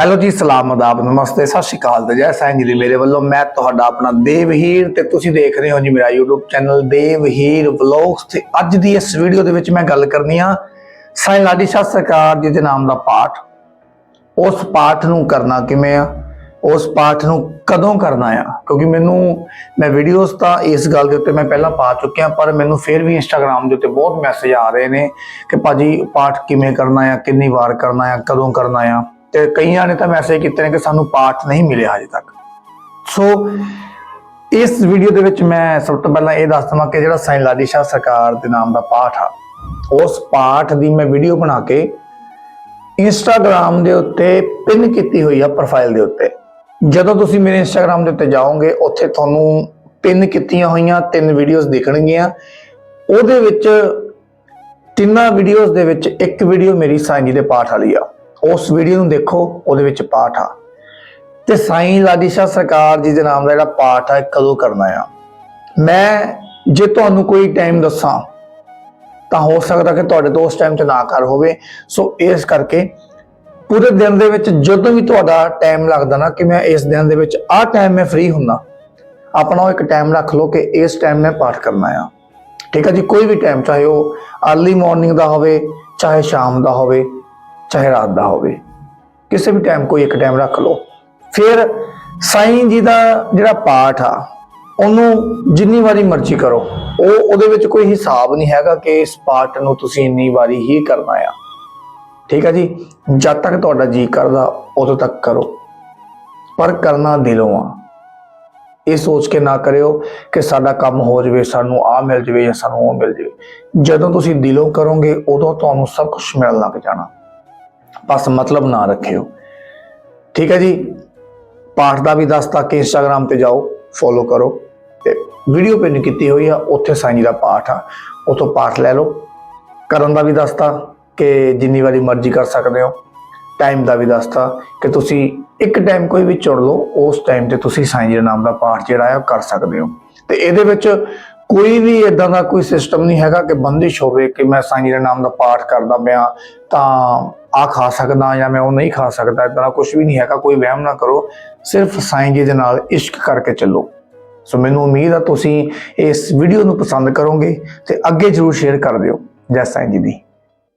Hello ਜੀ, ਸਲਾਮ ਅਦਾਬ ਨਮਸਤੇ, ਸਤਿ ਸ਼੍ਰੀ ਅਕਾਲ ਤੇ ਜੈ ਸਾਈਂ ਜੀ ਮੇਰੇ ਵੱਲੋਂ ਮੈਂ ਤੁਹਾਡਾ ਆਪਣਾ ਦੇਵਹੀਰ ਤੇ ਤੁਸੀਂ ਦੇਖ ਰਹੇ ਹੋ ਜੀ ਮੇਰਾ YouTube ਚੈਨਲ ਦੇਵਹੀਰ ਵਲੌਗਸ ਤੇ ਅੱਜ ਦੀ ਇਸ ਵੀਡੀਓ ਦੇ ਵਿੱਚ ਮੈਂ ਗੱਲ ਕਰਨੀ ਆ ਸਾਈਂ ਲਾਡੀ ਸ਼ਾਹ ਸਰਕਾਰ ਜੀ ਦੇ ਨਾਮ ਦਾ ਪਾਠ। ਉਸ ਪਾਠ ਨੂੰ ਕਰਨਾ ਕਿਵੇਂ ਆ? ਉਸ ਪਾਠ ਨੂੰ ਕਦੋਂ ਕਰਨਾ ਆ? ਕਿਉਂਕਿ ਮੈਨੂੰ, ਮੈਂ ਵੀਡੀਓਜ਼ ਤਾਂ ਇਸ ਗੱਲ ਦੇ ਉੱਤੇ ਮੈਂ ਪਹਿਲਾਂ ਪਾ ਚੁੱਕਿਆ, ਪਰ ਮੈਨੂੰ ਫਿਰ ਵੀ ਇੰਸਟਾਗ੍ਰam ਦੇ ਉੱਤੇ ਬਹੁਤ ਮੈਸੇਜ ਆ ਰਹੇ ਨੇ ਕਿ ਭਾਜੀ ਪਾਠ ਕਿਵੇਂ ਕਰਨਾ ਆ, ਕਿੰਨੀ ਵਾਰ ਕਰਨਾ ਆ, ਕਦੋਂ ਕਰਨਾ ਆ? ਤੇ ਕਈਆਂ ਨੇ ਤਾਂ ਮੈਸੇਜ ਕੀਤੇ ਨੇ ਕਿ ਸਾਨੂੰ ਪਾਠ ਨਹੀਂ ਮਿਲਿਆ ਅਜੇ ਤੱਕ। ਸੋ ਇਸ ਵੀਡੀਓ ਦੇ ਵਿੱਚ ਮੈਂ ਸਭ ਤੋਂ ਪਹਿਲਾਂ ਇਹ ਦੱਸ ਦਵਾਂ ਕਿ ਜਿਹੜਾ ਸਾਈਂ ਲਾਡੀ ਸ਼ਾਹ ਸਰਕਾਰ ਦੇ ਨਾਮ ਦਾ ਪਾਠ ਆ, ਉਸ ਪਾਠ ਦੀ ਮੈਂ ਵੀਡੀਓ ਬਣਾ ਕੇ ਇੰਸਟਾਗ੍ਰam ਦੇ ਉੱਤੇ ਪਿੰਨ ਕੀਤੀ ਹੋਈ ਆ ਪ੍ਰੋਫਾਈਲ ਦੇ ਉੱਤੇ। ਜਦੋਂ ਤੁਸੀਂ ਮੇਰੇ ਇੰਸਟਾਗ੍ਰam ਦੇ ਉੱਤੇ ਜਾਓਗੇ, ਉੱਥੇ ਤੁਹਾਨੂੰ ਪਿੰਨ ਕੀਤੀਆਂ ਹੋਈਆਂ ਤਿੰਨ ਵੀਡੀਓਜ਼ ਦਿਖਣਗੀਆਂ। ਉਹਦੇ ਵਿੱਚ ਤਿੰਨਾਂ ਵੀਡੀਓਜ਼ ਦੇ ਵਿੱਚ ਇੱਕ ਵੀਡੀਓ ਮੇਰੀ ਸਾਈਂ ਜੀ ਦੇ ਪਾਠ ਵਾਲੀ ਆ। ਉਸ ਵੀਡੀਓ ਨੂੰ ਦੇਖੋ, ਉਹਦੇ ਵਿੱਚ ਪਾਠ ਆ। ਤੇ ਸਾਈਂ ਲਾਡੀਸ਼ਾਹ ਸਰਕਾਰ ਜੀ ਦੇ ਨਾਮ ਦਾ ਜਿਹੜਾ ਪਾਠ ਆ ਕਦੋਂ ਕਰਨਾ ਆ? ਮੈਂ ਜੇ ਤੁਹਾਨੂੰ ਕੋਈ ਟਾਈਮ ਦੱਸਾਂ, ਤਾਂ ਹੋ ਸਕਦਾ ਕਿ ਤੁਹਾਡੇ ਤੋਂ ਉਸ ਟਾਈਮ 'ਚ ਨਾ ਕਰ ਹੋਵੇ। ਸੋ ਇਸ ਕਰਕੇ ਪੂਰੇ ਦਿਨ ਦੇ ਵਿੱਚ ਜਦੋਂ ਵੀ ਤੁਹਾਡਾ ਟਾਈਮ ਲੱਗਦਾ ਨਾ, ਕਿ ਮੈਂ ਇਸ ਦਿਨ ਦੇ ਵਿੱਚ ਆਹ ਟਾਈਮ ਮੈਂ ਫ੍ਰੀ ਹੁੰਦਾ, ਆਪਣਾ ਉਹ ਇੱਕ ਟਾਈਮ ਰੱਖ ਲਓ ਕਿ ਇਸ ਟਾਈਮ ਮੈਂ ਪਾਠ ਕਰਨਾ ਆ। ਠੀਕ ਹੈ ਜੀ? ਕੋਈ ਵੀ ਟਾਈਮ ਚਾਹੇ ਉਹ अर्ਲੀ ਮਾਰਨਿੰਗ ਦਾ ਹੋਵੇ, ਚਾਹੇ ਸ਼ਾਮ ਦਾ ਹੋਵੇ। ਚਾਹੇ ਰਾਤ ਦਾ ਹੋਵੇ। ਕਿਸੇ ਵੀ ਟਾਈਮ ਕੋਈ ਇੱਕ ਟਾਈਮ ਰੱਖ ਲਓ। ਫਿਰ ਸਾਈਂ ਜੀ ਦਾ ਜਿਹੜਾ ਪਾਠ ਆ, ਉਹਨੂੰ ਜਿੰਨੀ ਵਾਰੀ ਮਰਜ਼ੀ ਕਰੋ। ਉਹ ਉਹਦੇ ਵਿੱਚ ਕੋਈ ਹਿਸਾਬ ਨਹੀਂ ਹੈਗਾ ਕਿ ਇਸ ਪਾਠ ਨੂੰ ਤੁਸੀਂ ਇੰਨੀ ਵਾਰੀ ਹੀ ਕਰਨਾ ਆ। ਠੀਕ ਹੈ ਜੀ? ਜਦ ਤੱਕ ਤੁਹਾਡਾ ਜੀ ਕਰਦਾ, ਉਦੋਂ ਤੱਕ ਕਰੋ। ਪਰ ਕਰਨਾ ਦਿਲੋਂ ਆ। ਇਹ ਸੋਚ ਕੇ ਨਾ ਕਰਿਓ ਕਿ ਸਾਡਾ ਕੰਮ ਹੋ ਜਾਵੇ, ਸਾਨੂੰ ਆ ਮਿਲ ਜਾਵੇ ਜਾਂ ਸਾਨੂੰ ਉਹ ਮਿਲ ਜਾਵੇ। ਜਦੋਂ ਤੁਸੀਂ ਦਿਲੋਂ ਕਰੋਗੇ, ਉਦੋਂ ਤੁਹਾਨੂੰ ਸਭ ਕੁਝ ਮਿਲਣ ਲੱਗ ਜਾਣਾ। ਬਸ ਮਤਲਬ ਨਾ ਰੱਖਿਓ। ਠੀਕ ਹੈ ਜੀ? ਪਾਠ ਦਾ ਵੀ ਦੱਸਤਾ ਕਿ ਇੰਸਟਾਗ੍ਰam ਤੇ ਜਾਓ ਫੋਲੋ ਕਰੋ। ਤੇ ਵੀਡੀਓ ਪਿੰਨ ਕੀਤੀ ਹੋਈ ਆ, ਉੱਥੇ ਸਾਈਂ ਦਾ ਪਾਠ ਆ। ਉਥੋਂ ਪਾਠ ਲੈ ਲਓ। ਕਰਨ ਦਾ ਵੀ ਦੱਸਤਾ ਕਿ ਜਿੰਨੀ ਵਾਰੀ ਮਰਜ਼ੀ ਕਰ ਸਕਦੇ ਹੋ। ਟਾਈਮ ਦਾ ਵੀ ਦੱਸਤਾ ਕਿ ਤੁਸੀਂ ਇੱਕ ਟਾਈਮ ਕੋਈ ਵੀ ਚੁਣ ਲਓ, ਉਸ ਟਾਈਮ ਤੇ ਤੁਸੀਂ ਸਾਈਂ ਜੀ ਦੇ ਨਾਮ ਦਾ ਪਾਠ ਜਿਹੜਾ ਆ ਉਹ ਕਰ ਸਕਦੇ ਹੋ। ਤੇ ਇਹਦੇ ਵਿੱਚ ਕੋਈ ਵੀ ਇਦਾਂ ਦਾ ਕੋਈ ਸਿਸਟਮ ਨਹੀਂ ਹੈਗਾ ਕਿ ਬੰਦਿਸ਼ ਹੋਵੇ ਕਿ ਮੈਂ ਸਾਈਂ ਜੀ ਦੇ ਨਾਮ ਦਾ ਪਾਠ ਕਰਦਾ ਪਿਆ, ਤਾਂ ਆ ਖਾ ਸਕਦਾ ਜਾਂ ਮੈਂ ਉਹ ਨਹੀਂ ਖਾ ਸਕਦਾ ਇਦਾਂ ਦਾ ਕੁਝ ਵੀ ਨਹੀਂ ਹੈਗਾ, ਕੋਈ ਵਹਿਮ ਨਾ ਕਰੋ, ਸਿਰਫ ਸਾਈਂ ਜੀ ਦੇ ਨਾਲ ਇਸ਼ਕ ਕਰਕੇ ਚੱਲੋ। ਸੋ ਮੈਨੂੰ ਉਮੀਦ ਆ ਤੁਸੀਂ ਇਸ ਵੀਡੀਓ ਨੂੰ ਪਸੰਦ ਕਰੋਗੇ ਤੇ ਅੱਗੇ ਜਰੂਰ ਸ਼ੇਅਰ ਕਰ ਦਿਓ। ਜੈ ਸਾਈਂ ਜੀ ਦੀ।